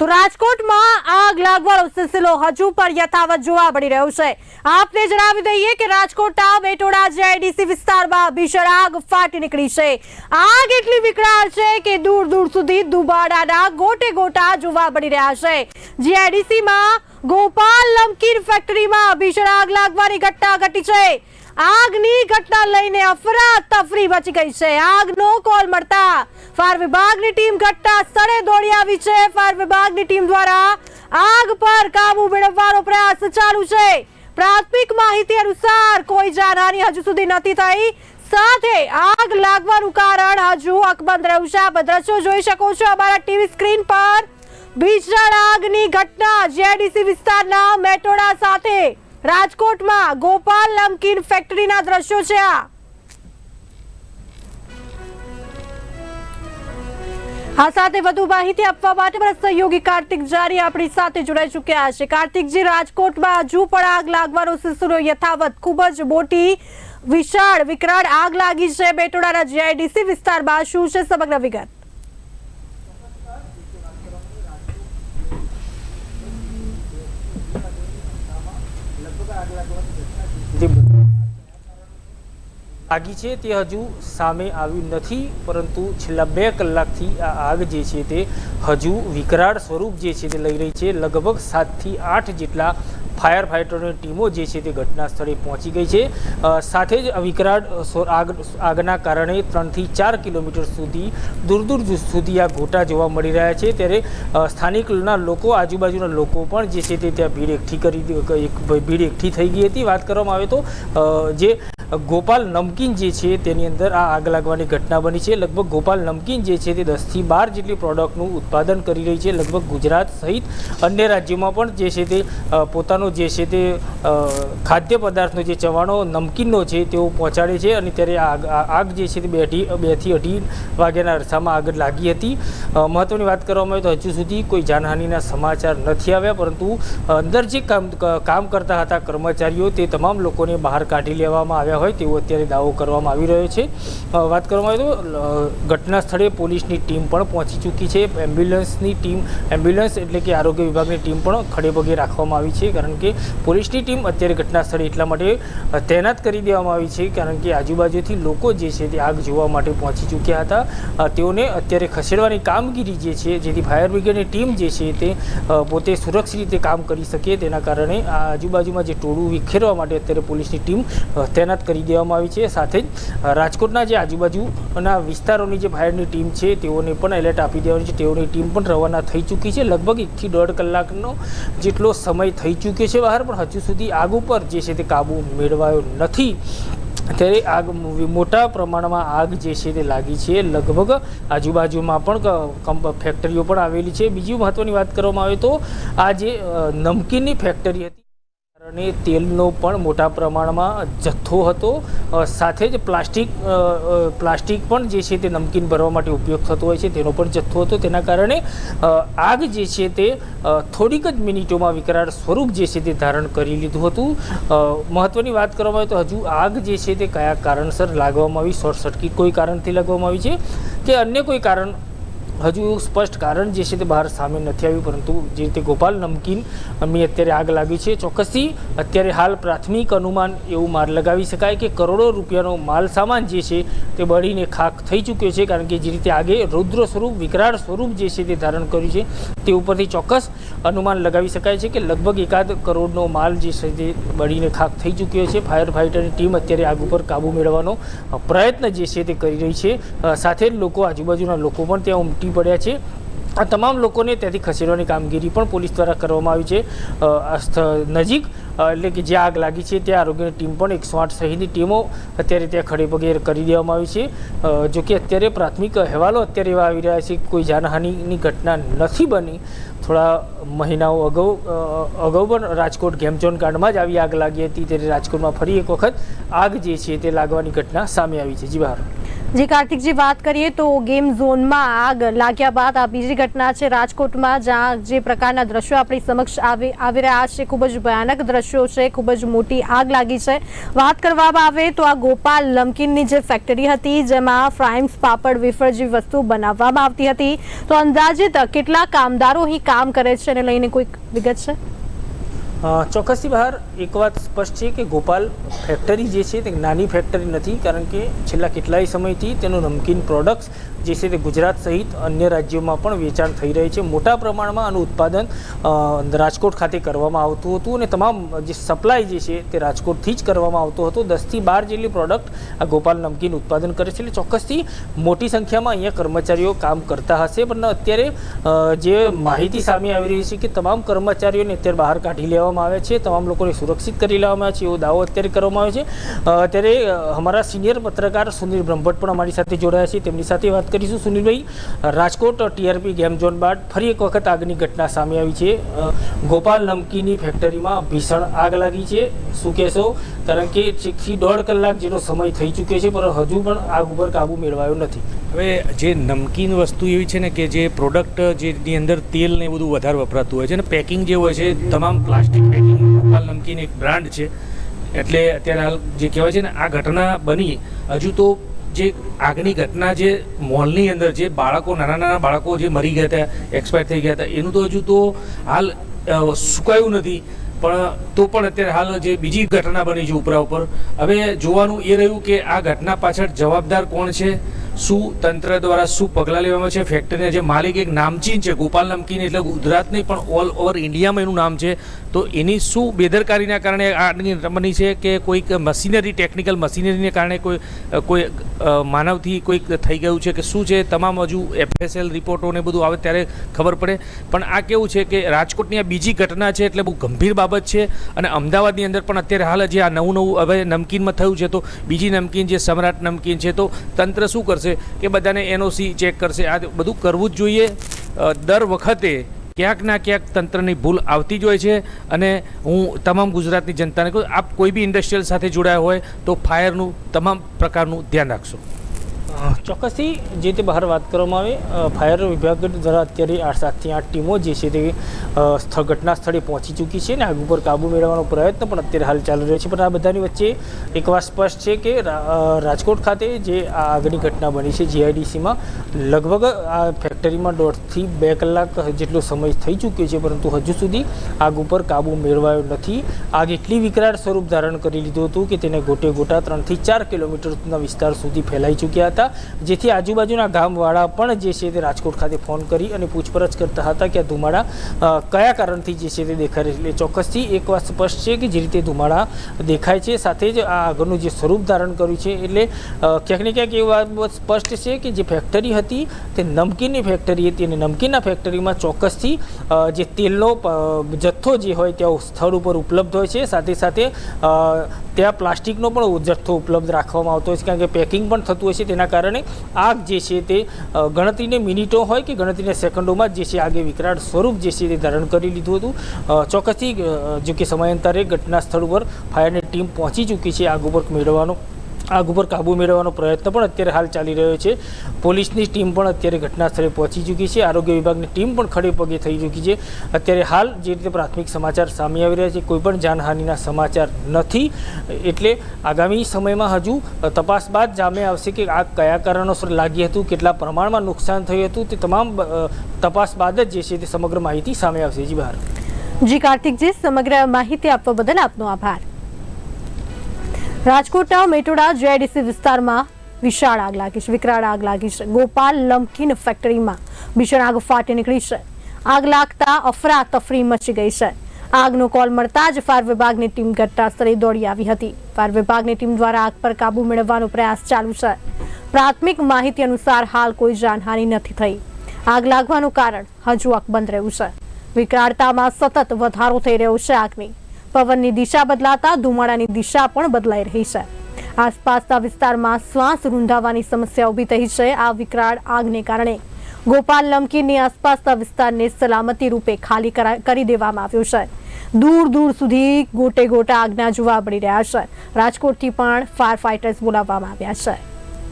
તો રાજકોટમાં આગ લાગવાનો સિલસિલો હજુ પણ યથાવત જોવા મળી રહ્યો છે. આપને જણાવી દઈએ કે રાજકોટના બેટોડા જેઆઈડીસી વિસ્તારમાં ભીષણ આગ ફાટી નીકળી છે. આગ એટલી વિકરાળ છે કે દૂર દૂર સુધી દુબાડાના ગોટે ગોટા જોવા મળી રહ્યા છે. જીઆઈડીસીમાં ગોપાલ લમકીર ફેક્ટરીમાં ભીષણ આગ લાગવાની ઘટના ઘટી છે. આગની ઘટના લઈને અફરા તફરી મચી ગઈ છે. આગનો કોલ મળતા ફાયર વિભાગની ટીમ ઘટના સ્થળે દોડી આવી છે. ફાયર વિભાગની ટીમ દ્વારા આગ પર કાબુ મેળવવાનો પ્રયાસ ચાલુ છે. પ્રાથમિક માહિતી અનુસાર કોઈ જાનહાની હજુ સુધી નથી થઈ. સાથે આગ લાગવાનું કારણ હજુ અકબંધ રહ્યું છે. આ દ્રશ્યો જોઈ શકો છો. અમારા ટીવી સ્ક્રીન પર ભીષણ આગની ઘટના. જેડીસી વિસ્તારના મેટોડા સાથે રાજકોટમાં ગોપાલ નમકીન ફેક્ટરીના દ્રશ્યો છે આ. આ સાથે વધુ માહિતી આપવા માટે મારા સહયોગી કાર્તિક જારી આપણી સાથે જોડાઈ ચૂક્યા છે. કાર્તિકજી, રાજકોટમાં હજુ પણ આગ લાગવાનો સિલસિલો યથાવત ખૂબ જ મોટી, વિશાળ, વિકરાળ આગ લાગી છે. બેટોડાના જીઆઈડીસી વિસ્તારમાં શું છે સમગ્ર વિગત? આગી છે તે હજુ સામે આવ્યું નથી, પરંતુ છેલ્લા બે કલાકથી આ આગ જે છે તે હજુ વિકરાળ સ્વરૂપ જે છે તે લઈ રહી છે. લગભગ સાતથી આઠ જેટલા ફાયર ફાઇટરોની ટીમો જે છે તે ઘટના સ્થળે પહોંચી ગઈ છે. સાથે જ વિકરાળ આગ, આગના કારણે ત્રણથી ચાર કિલોમીટર સુધી, દૂર દૂર સુધી આ ગોટા જોવા મળી રહ્યા છે. ત્યારે સ્થાનિકના લોકો, આજુબાજુના લોકો પણ જે છે તે ત્યાં ભીડ એકઠી કરી ભીડ એકઠી થઈ ગઈ હતી. વાત કરવામાં આવે તો જે ગોપાલ નમકીન જે છે તેની અંદર આ આગ લાગવાની ઘટના બની છે. લગભગ ગોપાલ નમકીન જે છે તે દસથી બાર જેટલી પ્રોડક્ટનું ઉત્પાદન કરી રહી છે. લગભગ ગુજરાત સહિત અન્ય રાજ્યોમાં પણ જે છે તે પોતાનો જે છે તે ખાદ્ય પદાર્થનો જે ચવાણો નમકીનનો છે તેઓ પહોંચાડે છે અને ત્યારે આગ આગ જે છે તે બે બેથી અઢી વાગ્યાના અરસામાં આગળ લાગી હતી. મહત્ત્વની વાત કરવામાં આવે તો હજુ સુધી કોઈ જાનહાનિના સમાચાર નથી આવ્યા, પરંતુ અંદર જે કામ કામ કરતા હતા કર્મચારીઓ તે તમામ લોકોને બહાર કાઢી લેવામાં આવ્યા હોય તેવો અત્યારે દાવો કરવામાં આવી રહ્યો છે. વાત કરવામાં આવે તો ઘટના સ્થળે પોલીસની ટીમ પણ પહોંચી ચૂકી છે. એમ્બ્યુલન્સની ટીમ, એમ્બ્યુલન્સ એટલે કે આરોગ્ય વિભાગની ટીમ પણ ખડે પગે રાખવામાં આવી છે, કારણ કે પોલીસની ટીમ અત્યારે ઘટના સ્થળે એટલા માટે તૈનાત કરી દેવામાં આવી છે, કારણ કે આજુબાજુથી લોકો જે છે તે આગ જોવા માટે પહોંચી ચૂક્યા હતા. તેઓને અત્યારે ખસેડવાની કામગીરી જે છે, જેથી ફાયર બ્રિગેડની ટીમ જે છે તે પોતે સુરક્ષિત રીતે કામ કરી શકે. તેના કારણે આ આજુબાજુમાં જે ટોળું વિખેરવા માટે અત્યારે પોલીસની ટીમ તૈનાત કરી દેવામાં આવી છે. સાથે જ રાજકોટના જે આજુબાજુના વિસ્તારોની જે ફાયરની ટીમ છે, તેઓને પણ એલર્ટ આપી દેવાની છે. તેઓની ટીમ પણ રવાના થઈ ચૂકી છે. લગભગ એકથી દોઢ કલાકનો જેટલો સમય થઈ ચૂક્યો છે બહાર, પણ હજુ સુધી આગ ઉપર જે છે તે કાબુ મેળવાયો નથી. ત્યારે આગ મોટા પ્રમાણમાં આગ જે છે તે લાગી છે. લગભગ આજુબાજુમાં પણ ફેક્ટરીઓ પણ આવેલી છે. બીજી મહત્ત્વની વાત કરવામાં આવે તો, આ જે નમકીનની ફેક્ટરી હતી કારણે તેલનો પણ મોટા પ્રમાણમાં જથ્થો હતો. સાથે જ પ્લાસ્ટિક પ્લાસ્ટિક પણ જે છે તે નમકીન ભરવા માટે ઉપયોગ થતો હોય છે તેનો પણ જથ્થો હતો. તેના કારણે આગ જે છે તે થોડીક જ મિનિટોમાં વિકરાળ સ્વરૂપ જે છે તે ધારણ કરી લીધું હતું. મહત્ત્વની વાત કરવામાં આવે તો હજુ આગ જે છે તે કયા કારણસર લાગવામાં આવી? શોર્ટ સર્કિટ કોઈ કારણથી લાગવામાં આવી છે? કે અન્ય કોઈ કારણ હજુ સ્પષ્ટ કારણ જે છે તે બહાર સામે નથી આવ્યું, પરંતુ જે રીતે ગોપાલ નમકીન, અમે અત્યારે આગ લાગી છે, ચોક્કસથી અત્યારે હાલ પ્રાથમિક અનુમાન એવું માર લગાવી શકાય કે કરોડો રૂપિયાનો માલ સામાન જે છે તે બળીને ખાખ થઈ ચૂક્યો છે, કારણ કે જે રીતે આગે રૌદ્ર સ્વરૂપ, વિકરાળ સ્વરૂપ જે છે તે ધારણ કર્યું છે, તે ઉપરથી ચોક્કસ અનુમાન લગાવી શકાય છે કે લગભગ એકાદ કરોડનો માલ જે છે તે બળીને ખાખ થઈ ચૂક્યો છે. ફાયર ફાઇટરની ટીમ અત્યારે આગ ઉપર કાબૂ મેળવવાનો પ્રયત્ન જે છે તે કરી રહી છે. સાથે જ લોકો, આજુબાજુના લોકો પણ ત્યાં ઉમટી પડ્યા છે. આ તમામ લોકોને ત્યાંથી ખસેડવાની કામગીરી પણ પોલીસ દ્વારા કરવામાં આવી છે. નજીક એટલે કે જે આગ લાગી છે ત્યાં આરોગ્યની ટીમ પણ એકસો આઠ સહિતની ટીમો અત્યારે ત્યાં ખડે પગે કરી દેવામાં આવી છે. જો કે અત્યારે પ્રાથમિક અહેવાલો અત્યારે એવા આવી રહ્યા છે કોઈ જાનહાનિની ઘટના નથી બની. થોડા મહિનાઓ અગાઉ અગાઉ પણ રાજકોટ ગેમઝોન કાંડમાં જ આવી આગ લાગી હતી. ત્યારે રાજકોટમાં ફરી એક વખત આગ જે છે તે લાગવાની ઘટના સામે આવી છે. જી બહાર. જી, કાર્તિકજી, વાત કરીએ તો ગેમ ઝોનમાં આગ લાગ્યા બાદ આ બીજી ઘટના છે રાજકોટમાં, જ્યાં જે પ્રકારના દ્રશ્યો આપણી સમક્ષ આવી આવી રહ્યા છે, ખૂબ જ ભયાનક દ્રશ્યો છે, ખૂબ જ મોટી આગ લાગી છે. વાત કરવામાં આવે તો આ ગોપાલ લમકીનની જે ફેક્ટરી હતી, જેમાં ફ્રાઇમ્સ, પાપડ, વેફર જેવી વસ્તુ બનાવવામાં આવતી હતી. તો અંદાજિત કેટલા કામદારો અહીં કામ કરે છે, એને લઈને કોઈક વિગત છે? ચોક્કસથી બહાર એક વાત સ્પષ્ટ છે કે ગોપાલ ફેક્ટરી જે છે તે નાની ફેક્ટરી નથી, કારણ કે છેલ્લા કેટલાય સમયથી તેનું નમકીન પ્રોડક્ટ્સ જે છે તે ગુજરાત સહિત અન્ય રાજ્યોમાં પણ વેચાણ થઈ રહી છે. મોટા પ્રમાણમાં આનું ઉત્પાદન રાજકોટ ખાતે કરવામાં આવતું હતું અને તમામ જે સપ્લાય જે છે તે રાજકોટથી જ કરવામાં આવતો હતો. દસથી બાર જેટલી પ્રોડક્ટ આ ગોપાલ નમકીન ઉત્પાદન કરે છે. એટલે ચોક્કસથી મોટી સંખ્યામાં અહીંયા કર્મચારીઓ કામ કરતા હશે. પણ અત્યારે જે માહિતી સામે આવી રહી છે કે તમામ કર્મચારીઓને અત્યારે બહાર કાઢી લેવામાં આવે છે. તમામ લોકોને સુરક્ષિત કરી લેવામાં આવે છે. એવો દાવો અત્યારે કરવામાં આવે છે. અત્યારે અમારા સિનિયર પત્રકાર સુનિલ બ્રહ્મભટ્ટ પણ અમારી સાથે જોડાયા છે. તેમની સાથે વાત કરીશું. સુનિલભાઈ, રાજકોટ ટીઆરપી ગેમ ઝોન બાદ ફરી એક વખત આગની ઘટના સામે આવી છે. ગોપાલ નમકીની ફેક્ટરીમાં ભીષણ આગ લાગી છે. શું કહેશો? કારણ કે એકથી દોઢ કલાક જેનો સમય થઈ ચૂક્યો છે, પણ હજુ પણ આગ ઉપર કાબુ મેળવાયો નથી. હવે જે નમકીન વસ્તુ એવી છે ને કે જે પ્રોડક્ટ જેની અંદર તેલ ને બધું વધારે વપરાતું હોય છે ને પેકિંગ જે હોય છે, તમામ પ્લાસ્ટિક પેકિંગ ગોપાલ નમકીન એક બ્રાન્ડ છે. એટલે અત્યારે હાલ જે કહેવાય છે ને, આ ઘટના બની. હજુ તો જે આગની ઘટના જે મોલની અંદર જે બાળકો, નાના નાના બાળકો જે મરી ગયા હતા એક્સપાયર થઈ ગયા હતા, એનું તો હજુ તો હાલ સુકાયું નથી. પણ તો પણ અત્યારે હાલ જે બીજી ઘટના બની છે ઉપરા ઉપર. હવે જોવાનું એ રહ્યું કે આ ઘટના પાછળ જવાબદાર કોણ છે? શું તંત્ર દ્વારા શું પગલાં લેવામાં છે? ફેક્ટરીના જે માલિક એક નામચીન છે, ગોપાલ નમકીન, એટલે ગુજરાત નહીં, પણ ઓલ ઓવર ઇન્ડિયામાં એનું નામ છે. તો એની શું બેદરકારીના કારણે આની બની છે કે કોઈક મશીનરી ટેકનિકલ મશીનરીને કારણે કોઈ કોઈ માનવથી કોઈક થઈ ગયું છે કે શું છે? તમામ હજુ એફએસએલ રિપોર્ટો ને બધું આવે ત્યારે ખબર પડે. પણ આ કેવું છે કે રાજકોટની આ બીજી ઘટના છે એટલે બહુ ગંભીર બાબત છે અને અમદાવાદની અંદર પણ અત્યારે હાલ જે આ નવું નવું હવે નમકીનમાં થયું છે. તો બીજી નમકીન જે સમ્રાટ નમકીન છે. તો તંત્ર શું કરશે? કે બધાને એનઓસી ચેક કરશે. આ બધું કરવું જ જોઈએ. દર વખતે ક્યાંક ના ક્યાંક તંત્રની ભૂલ આવતી જ હોય છે અને હું તમામ ગુજરાતની જનતાને કહું, આપ કોઈ બી ઇન્ડસ્ટ્રીયલ સાથે જોડાયા હોય તો ફાયરનું તમામ પ્રકારનું ધ્યાન રાખશો. ચોક્કસથી જે તે બહાર વાત કરવામાં આવે ફાયર વિભાગ દ્વારા અત્યારે આઠ સાતથી આઠ ટીમો જે છે તે સ્થળ ઘટના સ્થળે પહોંચી ચૂકી છે અને આગ ઉપર કાબૂ મેળવવાનો પ્રયત્ન પણ અત્યારે હાલ ચાલી રહ્યો છે. પણ આ બધાની વચ્ચે એક વાત સ્પષ્ટ છે કે રાજકોટ ખાતે જે આ આગની ઘટના બની છે જીઆઈડીસીમાં લગભગ આ ફેક્ટરીમાં દોઢથી બે કલાક જેટલો સમય થઈ ચૂક્યો છે, પરંતુ હજુ સુધી આગ ઉપર કાબૂ મેળવાયો નથી. આગ એટલી વિકરાળ સ્વરૂપ ધારણ કરી લીધું હતું કે તેને ગોટે ગોટા ત્રણથી ચાર કિલોમીટરના વિસ્તાર સુધી ફેલાઈ ચૂક્યા હતા. જેથી આજુબાજુના ગામવાળા પણ જે છે તે રાજકોટ ખાતે ફોન કરી અને પૂછપરછ કરતા હતા કે આ ધુમાડા કયા કારણથી જે છે તે દેખાય એટલે ચોક્કસથી એક વાત સ્પષ્ટ છે કે જે રીતે ધુમાડા દેખાય છે, સાથે જ આ આગળનું જે સ્વરૂપ ધારણ કર્યું છે, એટલે ક્યાંક ને ક્યાંક એ વાત સ્પષ્ટ છે કે જે ફેક્ટરી હતી તે નમકીનની ફેક્ટરી હતી અને નમકીનના ફેક્ટરીમાં ચોક્કસથી જે તેલનો જથ્થો જે હોય ત્યાં સ્થળ ઉપર ઉપલબ્ધ હોય છે. સાથે સાથે ત્યાં પ્લાસ્ટિકનો પણ જથ્થો ઉપલબ્ધ રાખવામાં આવતો હોય છે. કારણ કે પેકિંગ પણ થતું હોય છે. તેના કારણે આગ જે છે તે ગણતરીને મિનિટો હોય કે ગણતરીને સેકન્ડોમાં જે છે આગે વિકરાળ સ્વરૂપ જે છે તે ધારણ કરી લીધું હતું. ચોક્કસથી જો કે સમયાંતરે ઘટના સ્થળ ઉપર ફાયરની ટીમ પહોંચી ચૂકી છે. આગ ઉપર મેળવવાનો આગ ઉપર કાબુ મેળવવાનો પ્રયત્ન પણ અત્યારે હાલ ચાલી રહ્યો છે. પોલીસની ટીમ પણ અત્યારે ઘટના સ્થળે પહોંચી ચૂકી છે. આરોગ્ય વિભાગની ટીમ પણ ખડે પગે થઈ ચૂકી છે. અત્યારે હાલ જે રીતે પ્રાથમિક સમાચાર સામે આવી રહ્યા છે, કોઈ પણ જાનહાનિના સમાચાર નથી. એટલે આગામી સમયમાં હજુ તપાસ બાદ જામે આવશે કે આગ કયા કારણોસર લાગી હતું, કેટલા પ્રમાણમાં નુકસાન થયું હતું, તે તમામ તપાસ બાદ જ જે છે તે સમગ્ર માહિતી સામે આવશે. જી, બહાર. જી, કાર્તિકજી, સમગ્ર માહિતી આપવા બદલ આપનો આભાર. રાજકોટના મેટોડા જેઆઈડીસી વિસ્તારમાં વિશાળ આગ લાગી છે. વિકરાળ આગ લાગી છે. ગોપાલ લમકીન ફેક્ટરીમાં ભીષણ આગ ફાટી નીકળી છે. આગ લાગતા અફરા તફરી મચી ગઈ છે. આગનો કોલ મળતા જ ફાયર વિભાગની ટીમ ઘટનાસ્થળે દોડી આવી હતી. ફાયર વિભાગની ટીમ દ્વારા આગ પર કાબુ મેળવવાનો પ્રયાસ ચાલુ છે. પ્રાથમિક માહિતી અનુસાર હાલ કોઈ જાનહાનિ નથી થઈ. આગ લાગવાનું કારણ હજુ અકબંધ રહ્યું છે. વિકરાળતામાં સતત વધારો થઈ રહ્યો છે આગની. પવનની દિશા બદલાતા ધુમાડાની દિશા પણ બદલાઈ રહી છે. આસપાસના વિસ્તારમાં શ્વાસ રૂંધાવાની સમસ્યા ઊભી થઈ છે આ વિકરાળ આગને કારણે. ગોપાલ લમકીની આસપાસના વિસ્તારને સલામતી રૂપે ખાલી કરા- દેવામાં આવ્યો છે. દૂર દૂર સુધી ગોટે ગોટા આગના જોવા મળી રહ્યા છે. રાજકોટથી પણ ફાયર ફાઇટર્સ બોલાવવામાં આવ્યા છે.